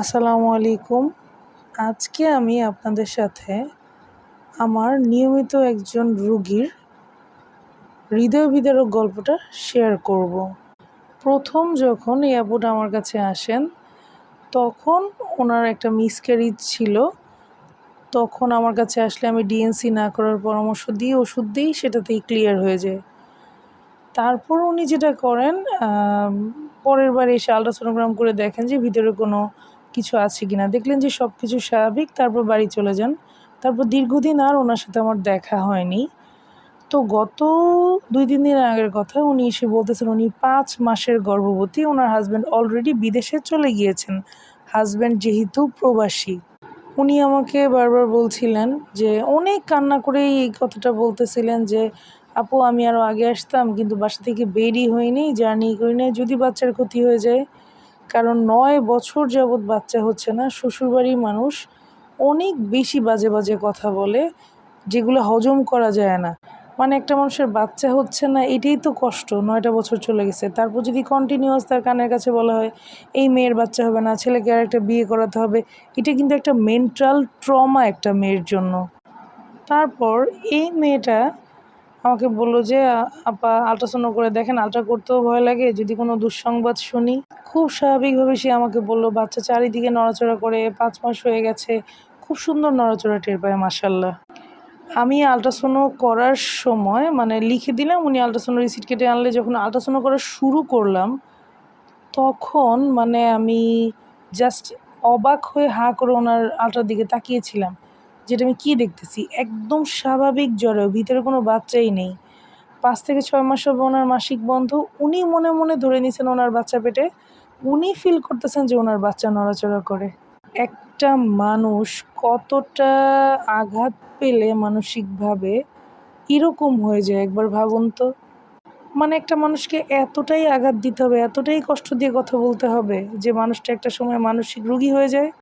আসসালামু আলাইকুম। আজকে আমি আপনাদের সাথে আমার নিয়মিত একজন রুগীর হৃদয় বিদারক গল্পটা শেয়ার করব। প্রথম যখন এই আমার কাছে আসেন, তখন ওনার একটা মিসক্যারিজ ছিল। তখন আমার কাছে আসলে আমি ডিএনসি না করার পরামর্শ দিয়ে ওষুধ দিই, সেটাতেই ক্লিয়ার হয়ে যায়। তারপর উনি যেটা করেন পরের বার এসে আলট্রাসোনোগ্রাম করে দেখেন যে ভিতরে কোনো কিছু আছে কিনা। দেখলেন যে সব কিছু স্বাভাবিক, তারপর বাড়ি চলে যান। তারপর দীর্ঘদিন আর ওনার সাথে আমার দেখা হয়নি। তো গত দুই, তিন দিন আগের কথা উনি এসে বলতেছেন, উনি পাঁচ মাসের গর্ভবতী, ওনার হাজব্যান্ড অলরেডি বিদেশে চলে গিয়েছেন। হাজব্যান্ড যেহেতু প্রবাসী। উনি আমাকে বারবার বলছিলেন যে, অনেক কান্না করে এই কথাটা বলতেছিলেন যে, আপু, আমি আরও আগে আসতাম, কিন্তু বাসা থেকে বেরই হয়নি জার্নি করি যদি বাচ্চার ক্ষতি হয়ে যায় কারণ নয় বছর যাবৎ বাচ্চা হচ্ছে না, শ্বশুরবাড়ির মানুষ অনেক বেশি বাজে বাজে কথা বলে, যেগুলো হজম করা যায় না। মানে একটা মানুষের বাচ্চা হচ্ছে না, এটাই তো কষ্ট, নয়টা বছর চলে গেছে। তারপর যদি কন্টিনিউয়াস তার কানের কাছে বলা হয়, এই মেয়ের বাচ্চা হবে না, ছেলেকে আর একটা বিয়ে করাতে হবে। এটা কিন্তু একটা মেন্টাল ট্রমা একটা মেয়ের জন্য। তারপর এই মেয়েটা আমাকে বলল যে, আপা আলট্রাসাউন্ড করে দেখেন আলট্রা করতেও ভয় লাগে, যদি কোনো দুঃসংবাদ শুনি। খুব স্বাভাবিকভাবে সে আমাকে বলল, বাচ্চা চারিদিকে নড়াচড়া করে, পাঁচ মাস হয়ে গেছে, খুব সুন্দর নড়াচড়া টের পায় মাসাল্লাহ আমি আলট্রাসাউন্ড করার সময় মানে লিখে দিলাম, উনি আলট্রাসাউন্ড রিসিট কেটে আনলে, যখন আলট্রাসাউন্ড করা শুরু করলাম, তখন মানে আমি জাস্ট অবাক হয়ে হাঁ করে ওনার আলট্রার দিকে তাকিয়েছিলাম। যেটা আমি কী দেখতেছি? একদম স্বাভাবিক জ্বরে ভিতরে কোনো বাচ্চাই নেই। পাঁচ থেকে ছয় মাস হবে ওনার মাসিক বন্ধ। উনি মনে মনে ধরে নিয়েছেন ওনার বাচ্চা পেটে। উনি ফিল করতেছেন যে ওনার বাচ্চা নড়াচড়া করে। একটা মানুষ কতটা আঘাত পেলে মানসিকভাবে এরকম হয়ে যায় একবার ভাবুন তো। মানে একটা মানুষকে এতটাই আঘাত দিতে হবে, এতটাই কষ্ট দিয়ে কথা বলতে হবে যে মানুষটা একটা সময় মানসিক রুগী হয়ে যায়।